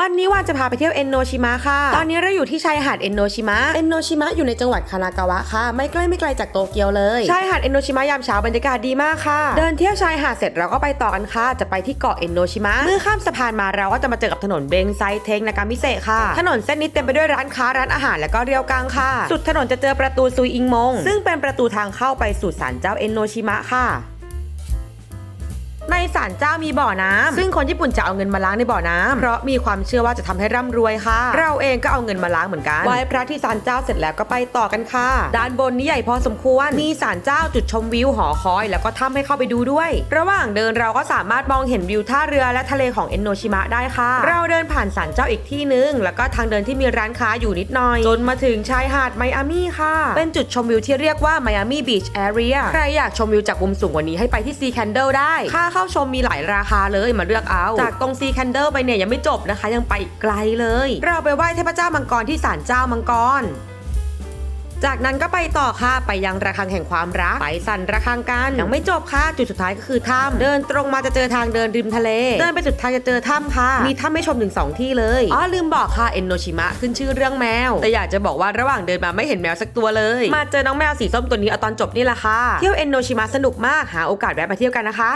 วันนี้วานจะพาไปเที่ยวเอนโนชิมะค่ะ ตอนนี้เราอยู่ที่ชายหาดเอนโนชิมะ เอนโนชิมะอยู่ในจังหวัดคานากาวะค่ะ ไม่ใกล้ไม่ไกลจากโตเกียวเลย ชายหาดเอนโนชิมะยามเช้าบรรยากาศดีมากค่ะ เดินเที่ยวชายหาดเสร็จเราก็ไปต่อกันค่ะ จะไปที่เกาะเอนโนชิมะ เมื่อข้ามสะพานมาเราก็จะมาเจอกับถนนเบงไซเทงนากามิเซะค่ะ ถนนเส้นนี้เต็มไปด้วยร้านค้าร้านอาหารและก็เรียวกังค่ะ สุดถนนจะเจอประตูซุยอิงมง ซึ่งเป็นประตูทางเข้าไปสู่ศาลเจ้าเอนโนชิมะค่ะ ในศาลเจ้ามีบ่อน้ำซึ่งคนญี่ปุ่นจะเอาเงินมาล้างในบ่อน้ำเพราะมีความเชื่อว่าจะทำให้ร่ำรวยค่ะ เราเองก็เอาเงินมาล้างเหมือนกันไหว้พระที่ศาลเจ้าเสร็จแล้วก็ไปต่อกันค่ะ ด้านบนนี้ใหญ่พอสมควรมีศาลเจ้าจุดชมวิวหอคอย แล้วก็ถ้ำให้เข้าไปดูด้วย ระหว่างเดินเราก็สามารถมองเห็นวิวท่าเรือและทะเลของเอนโนชิมะได้ค่ะ เราเดินผ่านศาลเจ้าอีกที่นึง แล้วก็ทางเดินที่มีร้านค้าอยู่นิดหน่อย จนมาถึงชายหาดไมอามี่ค่ะ เป็นจุดชมวิวที่เรียกว่าไมอามี่บีชแอเรียใครอยากชมวิวจากมุมสูงกว่านี้ให้ไปที่ซีแคนเดลได้ค่าเข้าาชมมีหลายราคาเลยมาเลือกเอา จากตรงซีแคนเดลไปเนี่ยยังไม่จบนะคะ ยังไปอีกไกลเลย เราไปไหว้เทพเจ้ามังกรที่ศาลเจ้ามังกรจากนั้นก็ไปต่อค่ะไปยังระฆังแห่งความรักไปสั่นระฆังกันยังไม่จบค่ะจุดสุดท้ายก็คือถ้ำเดินตรงมาจะเจอทางเดินริมทะเล เดินไปสุดท้ายจะเจอถ้ำค่ะ มีถ้ำให้ชมถึง 2 ที่เลยอ๋อลืมบอกค่ะเอนโนชิมะขึ้นชื่อเรื่องแมว แต่อยากจะบอกว่าระหว่างเดินมาไม่เห็นแมวสักตัวเลย มาเจอน้องแมวสีส้มตัวนี้เอาตอนจบนี่แหละค่ะเที่ยวเอนโนชิมะสนุกมากหาโอกาสแวะมาเที่ยวกันนะคะ